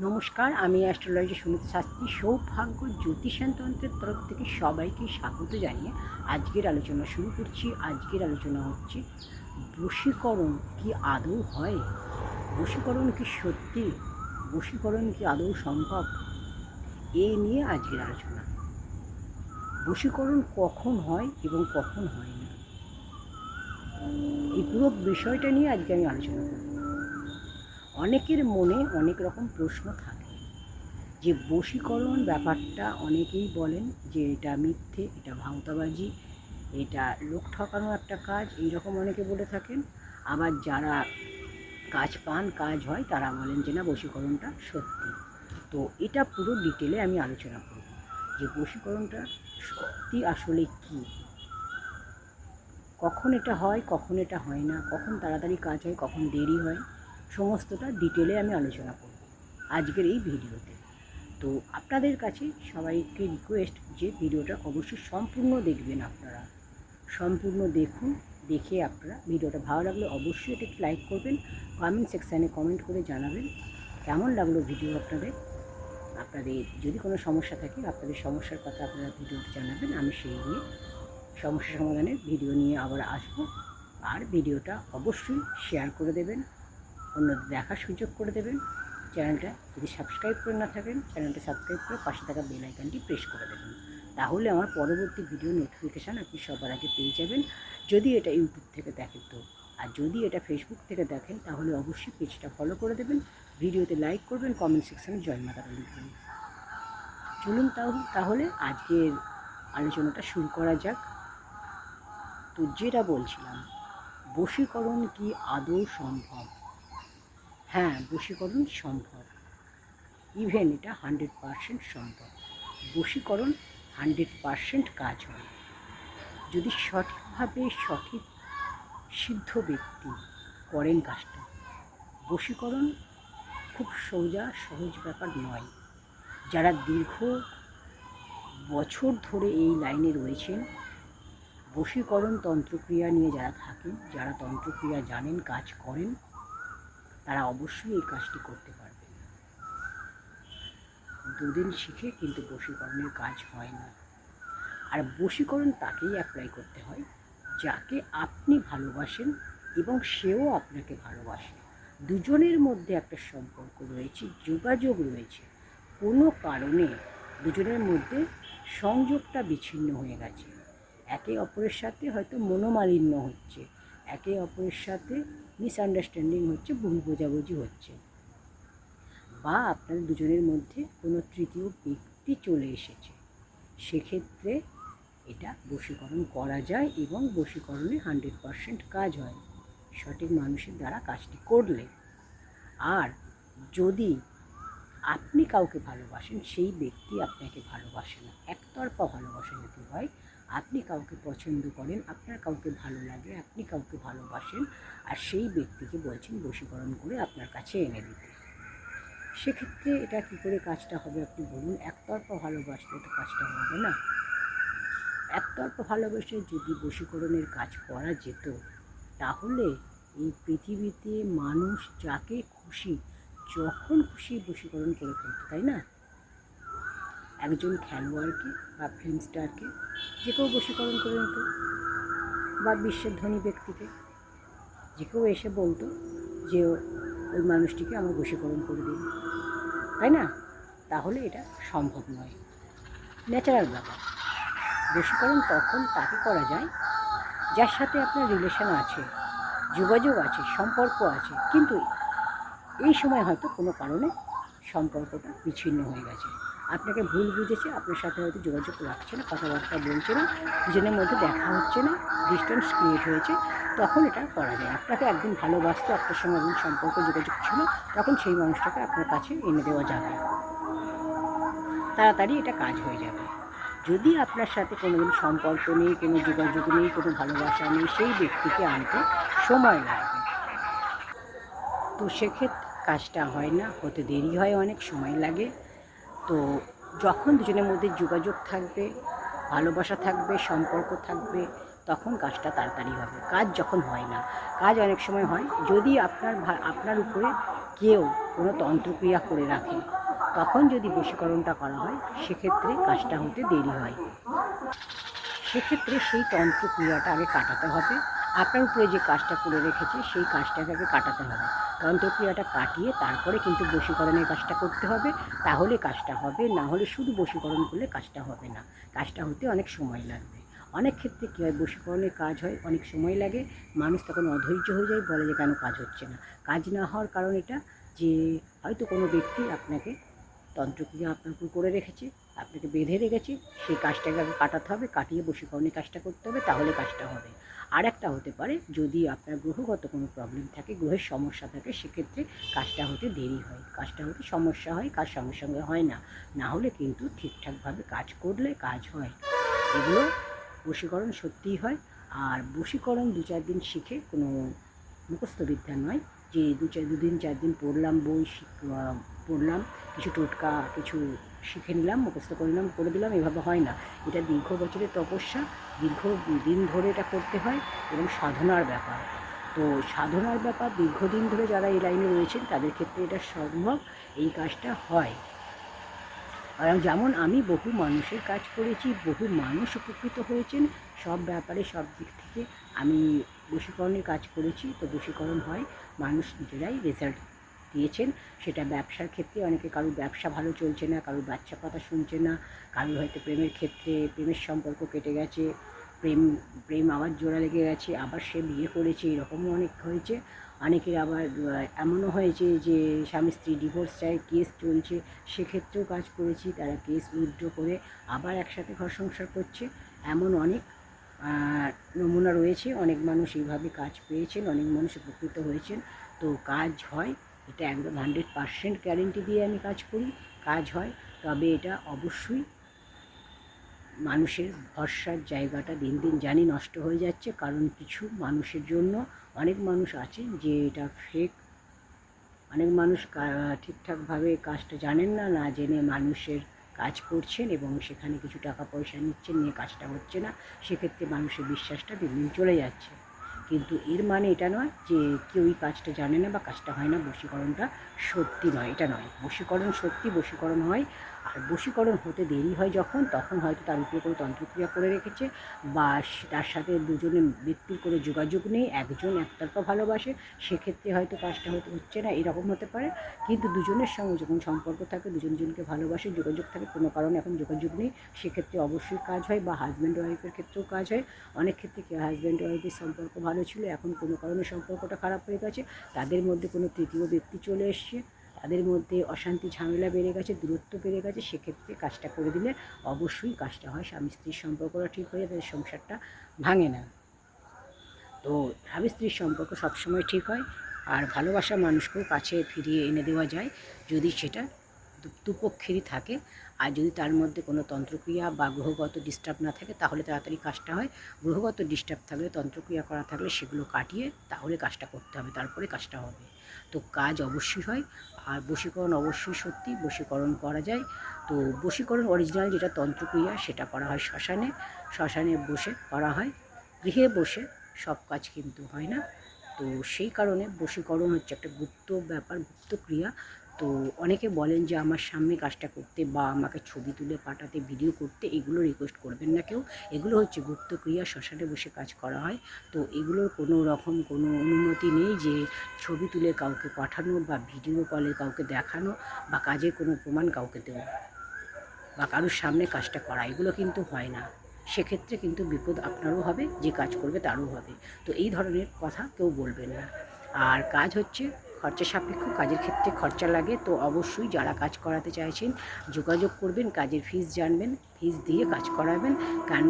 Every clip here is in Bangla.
নমস্কার, আমি অ্যাস্ট্রোলজি সুনীতা শাস্ত্রী, সৌভাগ্য জ্যোতিষান তন্ত্রের তরফ থেকে সবাইকে স্বাগত জানিয়ে আজকের আলোচনা শুরু করছি। আজকের আলোচনা হচ্ছে, বশীকরণ কি আদৌ হয়? বশীকরণ কি সত্যি? বশীকরণ কি আদৌ সম্ভব? এ নিয়ে আজকের আলোচনা। বশীকরণ কখন হয় এবং কখন হয় না? এই পুরো বিষয়টা নিয়ে আজকে আমি আলোচনা করব। অনেকের মনে অনেক রকম প্রশ্ন থাকে। যে বশীকরণ ব্যাপারটা অনেকেই বলেন যে এটা মিথ্যে, এটা ভাওতাবাজি, এটা লোক ঠকানো একটা কাজ, এইরকম অনেকে বলে থাকেন। আবার যারা কাজ পান, কাজ হয়, তারা বলেন যে না, বশীকরণটা সত্যি। তো এটা পুরো ডিটেলে আমি আলোচনা করব যে বশীকরণটা সত্যি আসলে কী? কখন এটা হয়, কখন এটা হয় না, কখন তাড়াতাড়ি কাজ হয়, কখন দেরি হয়? সমস্তটা ডিটেলে আমি আলোচনা করব আজকের এই ভিডিওতে। তো আপনাদের কাছে সবাইকে রিকোয়েস্ট যে ভিডিওটা অবশ্যই সম্পূর্ণ দেখবেন আপনারা। সম্পূর্ণ দেখুন, দেখে আপনারা ভিডিওটা ভালো লাগলে অবশ্যই এটা একটু লাইক করবেন কমেন্ট সেকশানে কমেন্ট করে জানাবেন। কেমন লাগল ভিডিও আপনাদের? আপনাদের যদি কোনো সমস্যা থাকে, আপনাদের সমস্যার কথা আপনারা ভিডিওতে জানাবেন, আমি সেই নিয়ে সমস্যা সমাধানের ভিডিও নিয়ে আবার আসব। আর ভিডিওটা অবশ্যই শেয়ার করে দেবেন। অন্যদের দেখার সুযোগ করে দেবেন। চ্যানেলটা যদি সাবস্ক্রাইব করে না থাকেন, চ্যানেলটা সাবস্ক্রাইব করে পাশে থাকা বেল আইকনটি প্রেস করে দেবেন। তাহলে আমার পরবর্তী ভিডিও নোটিফিকেশান আপনি সবার আগে পেয়ে যাবেন। যদি এটা ইউটিউব থেকে দেখেন তো। আর যদি এটা ফেসবুক থেকে দেখেন, তাহলে অবশ্যই পেজটা ফলো করে দেবেন। ভিডিওতে লাইক করবেন, কমেন্ট সেকশানে জয় মাতারা লিখবেন চলুন তাহলে তাহলে আজকের আলোচনাটা শুরু করা যাক। তো যেটা বলছিলাম, বশীকরণ কি আদৌ সম্ভব? হ্যাঁ বশীকরণ সম্ভব। ইভেন এটা হান্ড্রেড পারসেন্ট সম্ভব। বশীকরণ হান্ড্রেড পারসেন্ট কাজ হয়। যদি সঠিকভাবে সঠিক সিদ্ধ ব্যক্তি করেন কাজটা, বশীকরণ খুব সোজা, সহজ ব্যাপার নয়। যারা দীর্ঘ বছর ধরে এই লাইনে রয়েছেন, বশীকরণ তন্ত্রক্রিয়া নিয়ে যারা থাকেন, যারা তন্ত্রক্রিয়া জানেন, কাজ করেন তারা অবশ্যই এই কাজটি করতে পারবেন দুদিন শিখে কিন্তু বশীকরণের কাজ হয় না। আর বশীকরণ তাকেই অ্যাপ্লাই করতে হয়, যাকে আপনি ভালোবাসেন এবং সেও আপনাকে ভালোবাসে। দুজনের মধ্যে একটা সম্পর্ক রয়েছে, যোগাযোগ রয়েছে। কোনো কারণে দুজনের মধ্যে সংযোগটা বিচ্ছিন্ন হয়ে গেছে। একে অপরের সাথে হয়তো মনোমালিন্য হচ্ছে, একে অপরের সাথে মিসআন্ডারস্ট্যান্ডিং হচ্ছে, ভুল বোঝাবুঝি হচ্ছে। বা আপনার দুজনের মধ্যে কোনো তৃতীয় ব্যক্তি চলে এসেছে। সেক্ষেত্রে এটা বশীকরণ করা যায় এবং বশীকরণে হান্ড্রেড পারসেন্ট কাজ হয়। সঠিক মানুষের দ্বারা কাজটি করলে। আর যদি আপনি কাউকে ভালোবাসেন, সেই ব্যক্তি আপনাকে ভালোবাসে না, একতরফা ভালোবাসা যদি হয়। আপনি কাউকে পছন্দ করেন, আপনার কাউকে ভালো লাগে, আপনি কাউকে ভালোবাসেন, আর সেই ব্যক্তিকে বলছেন বশীকরণ করে আপনার কাছে এনে দিতে। সেক্ষেত্রে এটা কী করে কাজটা হবে আপনি বলুন, একতরফা ভালোবাসলে তো কাজটা হবে না। একতরফা ভালোবেসে যদি বশীকরণের কাজ করা যেত, তাহলে এই পৃথিবীতে মানুষ যাকে খুশি, যখন খুশি বশীকরণ করে ফেলতো, তাই না? একজন খেলোয়াড়কে বা ফিল্ম স্টারকে যে কেউ বশীকরণ করে নিত বা বিশ্বের ধনী ব্যক্তিকে যে কেউ এসে বলতো যে ওই মানুষটিকে আমার বশীকরণ করে দিন তাই না? তাহলে এটা সম্ভব নয়। ন্যাচারাল ব্যাপার। বশীকরণ তখন তাকে করা যায় যার সাথে আপনার রিলেশন আছে, যোগাযোগ আছে, সম্পর্ক আছে, কিন্তু এই সময় হয়তো কোনো কারণে সম্পর্কটা বিচ্ছিন্ন হয়ে গেছে। আপনাকে ভুল বুঝেছে, আপনার সাথে হয়তো যোগাযোগ রাখছে না, কথাবার্তা বলছে না, দুজনের মধ্যে দেখা হচ্ছে না ডিস্টেন্স ক্রিয়েট হয়েছে, তখন এটা করা যায়। আপনাকে একদিন ভালোবাসতো, আপনার সঙ্গে একদিন সম্পর্ক, যোগাযোগ ছিল, তখন সেই মানুষটাকে আপনার কাছে এনে দেওয়া যাবে। তাড়াতাড়ি এটা কাজ হয়ে যাবে। যদি আপনার সাথে কোনোদিন সম্পর্ক নেই, কোনো যোগাযোগ নেই, কোনো ভালোবাসা নেই, সেই ব্যক্তিকে আনতে সময় লাগবে। তো সেক্ষেত্রে কাজটা হয় না, হতে দেরি হয়, অনেক সময় লাগে। তো যখন দুজনের মধ্যে যোগাযোগ থাকবে, ভালোবাসা থাকবে, সম্পর্ক থাকবে, তখন কাজটা তাড়াতাড়ি হবে। কাজ যখন হয় না, কাজ অনেক সময় হয়, যদি আপনার আপনার উপরে কেউ কোনো তন্ত্রক্রিয়া করে রাখে, তখন যদি বশীকরণটা করা হয়, সেক্ষেত্রে কাজটা হতে দেরি হয়। সেক্ষেত্রে সেই তন্ত্রক্রিয়াটা আগে কাটাতে হবে। আপনার উপরে যে কাজটা করে রেখেছে, সেই কাজটাকে কাটাতে হবে। তন্ত্রক্রিয়াটা কাটিয়ে তারপরে কিন্তু বশীকরণের কাজটা করতে হবে। তাহলে কাজটা হবে, না হলে শুধু বশীকরণ করলে কাজটা হবে না। কাজটা হতে অনেক সময় লাগবে। অনেক ক্ষেত্রে কী হয়, বশীকরণের কাজ হয়, অনেক সময় লাগে। মানুষ তখন অধৈর্য হয়ে যায়, বলে যে কেন কাজ হচ্ছে না। কাজ না হওয়ার কারণ এটা যে হয়তো কোনো ব্যক্তি আপনাকে তন্ত্রক্রিয়া আপনার উপর করে রেখেছে, আপনাকে বেঁধে রেখেছে, সেই কাজটাকে আগে কাটাতে হবে, কাটিয়ে বশীকরণের কাজটা করতে হবে, তাহলে কাজটা হবে। আর একটা হতে পারে, যদি আপনার গ্রহগত কোনো প্রবলেম থাকে, গ্রহের সমস্যা থাকে, সেক্ষেত্রে কাজটা হতে দেরি হয়। কাজটা হতে সমস্যা হয়, কাজ সঙ্গে সঙ্গে হয় না। না হলে কিন্তু ঠিকঠাকভাবে কাজ করলে কাজ হয়। এগুলো বশীকরণ সত্যিই হয়। আর বশীকরণ দু চার দিন শিখে কোনো মুখস্থ বিদ্যা নয় যে দু চার, দুদিন, চার দিন পড়লাম বই পড়লাম, কিছু টোটকা, কিছু শিখে নিলাম, মুখস্থ করে নিলাম, করে দিলাম, এভাবে হয় না। এটা দীর্ঘ বছরের তপস্যা, দীর্ঘ দিন ধরে এটা করতে হয় এবং সাধনার ব্যাপার। তো সাধনার ব্যাপার, দীর্ঘদিন ধরে যারা এই লাইনে রয়েছেন, তাদের ক্ষেত্রে এটা সম্ভব, এই কাজটা হয়। আর যেমন আমি বহু মানুষের কাজ করেছি, বহু মানুষ উপকৃত হয়েছেন, সব ব্যাপারে সব দিক থেকে আমি বশীকরণের কাজ করেছি। তো বশীকরণ হয়, মানুষ নিজেরাই রেজাল্ট দিয়েছেন, সেটা ব্যবসার ক্ষেত্রে অনেকে কারোর ব্যবসা ভালো চলছে না, কারোর বাচ্চা কথা শুনছে না, কারোর হয়তো প্রেমের ক্ষেত্রে প্রেমের সম্পর্ক কেটে গেছে, প্রেম প্রেম আবার জোড়া লেগে গেছে, আবার সে বিয়ে করেছে, এরকমও অনেক হয়েছে। অনেকের আবার এমনও হয়েছে যে স্বামী স্ত্রী ডিভোর্স চাই কেস চলছে, সেক্ষেত্রেও কাজ করেছি, তারা কেস উইথড্র করে আবার একসাথে ঘর সংসার করছে। এমন অনেক নমুনা রয়েছে, অনেক মানুষ এইভাবে কাজ পেয়েছেন, অনেক মানুষ উপকৃত হয়েছেন। তো কাজ হয় এটা একদম হান্ড্রেড পারসেন্ট গ্যারেন্টি দিয়ে আমি কাজ করি, কাজ হয়। তবে এটা অবশ্যই মানুষের ভরসার জায়গাটা দিন দিন জানি নষ্ট হয়ে যাচ্ছে, কারণ কিছু মানুষের জন্য অনেক মানুষ আছে যে এটা ফেক অনেক মানুষ ঠিকঠাকভাবে কাজটা জানেন না না জেনে মানুষের কাজ করছেন এবং সেখানে কিছু টাকা পয়সা নিচ্ছেন, নিয়ে কাজটা হচ্ছে না, সেক্ষেত্রে মানুষের বিশ্বাসটা দিন দিন চলে যাচ্ছে। কিন্তু এর মানে এটা নয় যে কেউ এই কাজটা জানে না বা কাজটা হয় না, বশীকরণটা সত্যি নয়, এটা নয়। বশীকরণ সত্যি, বশীকরণ হয় আর বশীকরণ হতে দেরি হয় যখন, তখন হয়তো তার উপরে কোনো তন্ত্রক্রিয়া করে রেখেছে বা তার সাথে দুজনে ব্যক্তির কোনো যোগাযোগ নেই, একজন একতরফা ভালোবাসে, সেক্ষেত্রে হয়তো কাজটা হতে হচ্ছে না, এরকম হতে পারে। কিন্তু দুজনের সঙ্গে যখন সম্পর্ক থাকে, দুজন দুজনকে ভালোবাসে, যোগাযোগ থাকে, কোনো কারণে এখন যোগাযোগ নেই, সেক্ষেত্রে অবশ্যই কাজ হয় বা হাজব্যান্ড ওয়াইফের ক্ষেত্রেও কাজ হয়। অনেক ক্ষেত্রে কি হাজব্যান্ড ওয়াইফের সম্পর্ক ভালো ছিল, এখন কোনো কারণে সম্পর্কটা খারাপ হয়ে গেছে, তাদের মধ্যে কোনো তৃতীয় ব্যক্তি চলে এসছে। তাদের মধ্যে অশান্তি, ঝামেলা বেড়ে গেছে, দূরত্ব বেড়ে গেছে, সেক্ষেত্রে কাজটা করে দিলে অবশ্যই কাজটা হয়। স্বামী স্ত্রীর সম্পর্কটা ঠিক হয়ে তাদের সংসারটা ভাঙে না। তো স্বামী স্ত্রীর সম্পর্ক সবসময় ঠিক হয় আর ভালোবাসা মানুষকেও কাছে ফিরিয়ে এনে দেওয়া যায় যদি সেটা দুপক্ষেরই থাকে। আর যদি তার মধ্যে কোনো তন্ত্রক্রিয়া বা গ্রহগত ডিস্টার্ব না থাকে, তাহলে তাড়াতাড়ি কাজটা হয়। গ্রহগত ডিস্টার্ব থাকলে, তন্ত্রক্রিয়া করা থাকলে সেগুলো কাটিয়ে তাহলে কাজটা করতে হবে, তারপরে কাজটা হবে। তো কাজ অবশ্যই হয়। আর বশীকরণ অবশ্যই সত্যি, বশীকরণ করা যায়। তো বশীকরণ অরিজিনাল যেটা তন্ত্রক্রিয়া, সেটা করা হয় শ্মশানে। শ্মশানে বসে করা হয়। গৃহে বসে সব কাজ কিন্তু হয় না। তো সেই কারণে বশীকরণ হচ্ছে একটা গুপ্ত ব্যাপার গুপ্ত ক্রিয়া তো অনেকে বলেন যে, আমার সামনে কাজটা করতে বা আমাকে ছবি তুলে পাঠাতে, ভিডিও করতে এগুলো রিকোয়েস্ট করবেন না কেউ। এগুলো হচ্ছে গুপ্ত ক্রিয়া শ্মশানে বসে কাজ করা হয়। তো এগুলোর কোনো রকম কোনো অনুমতি নেই যে, ছবি তুলে কাউকে পাঠানো বা ভিডিও কলে কাউকে দেখানো বা কাজের কোনো প্রমাণ কাউকে দেওয়া বা কারোর সামনে কাজটা করা। এগুলো কিন্তু হয় না। সেক্ষেত্রে কিন্তু বিপদ আপনারও হবে, যে কাজ করবে তারও হবে। তো এই ধরনের কথা কেউ বলবেন না। আর কাজ হচ্ছে খরচা সাপেক্ষ, কাজের ক্ষেত্রে খরচা লাগে, তো অবশ্যই যারা কাজ করাতে চাইছেন, যোগাযোগ করবেন, কাজের ফিস জানবেন ফিস দিয়ে কাজ করাবেন, কেন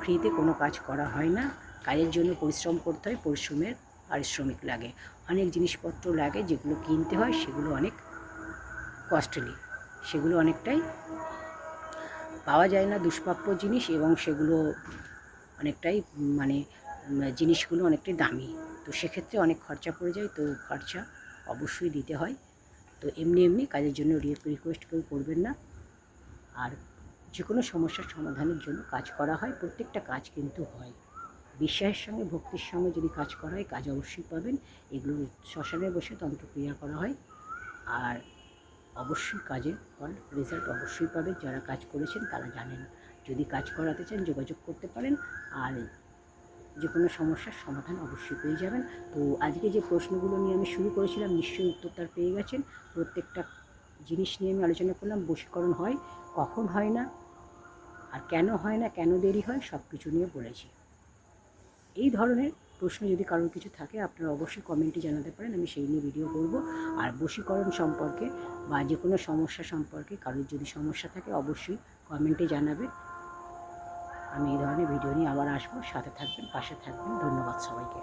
ফ্রিতে কোনো কাজ করা হয় না। কাজের জন্য পরিশ্রম করতে হয়, পরিশ্রমের পারিশ্রমিক লাগে। অনেক জিনিসপত্র লাগে যেগুলো কিনতে হয়, সেগুলো অনেক কস্টলি সেগুলো অনেকটাই পাওয়া যায় না, দুষ্প্রাপ্য জিনিস এবং সেগুলো অনেকটাই মানে জিনিসগুলো অনেকটাই দামি। তো সেক্ষেত্রে অনেক খরচা পড়ে যায়, তো খরচা অবশ্যই দিতে হয়। তো এমনি এমনি কাজের জন্য রিকোয়েস্ট কেউ করবেন না। আর যে কোনো সমস্যার সমাধানের জন্য কাজ করা হয়, প্রত্যেকটা কাজ কিন্তু হয়। বিশ্বাসের সঙ্গে, ভক্তির সঙ্গে যদি কাজ করা হয়, কাজ অবশ্যই পাবেন। এগুলো শ্মশানে বসে তন্ত্রক্রিয়া করা হয়। আর অবশ্যই কাজের ফল রেজাল্ট অবশ্যই পাবেন। যারা কাজ করেছেন, তারা জানেন। যদি কাজ করাতে চান, যোগাযোগ করতে পারেন। আর যে কোনো সমস্যার সমাধান অবশ্যই পেয়ে যাবেন। তো আজকে যে প্রশ্নগুলো নিয়ে আমি শুরু করেছিলাম, নিশ্চয়ই উত্তর তার পেয়ে গেছেন। প্রত্যেকটা জিনিস নিয়ে আমি আলোচনা করলাম, বশীকরণ হয়, কখন হয় না, আর কেন হয় না, কেন দেরি হয় সব কিছু নিয়ে বলেছি। এই ধরনের প্রশ্ন যদি কারোর কিছু থাকে, আপনারা অবশ্যই কমেন্টে জানাতে পারেন, আমি সেই নিয়ে ভিডিও করব। আর বশীকরণ সম্পর্কে বা যে কোনো সমস্যা সম্পর্কে কারোর যদি সমস্যা থাকে, অবশ্যই কমেন্টে জানাবে আমি এই ধরনের ভিডিও নিয়ে আবার আসব। সাথে থাকবেন পাশে থাকবেন। ধন্যবাদ সবাইকে।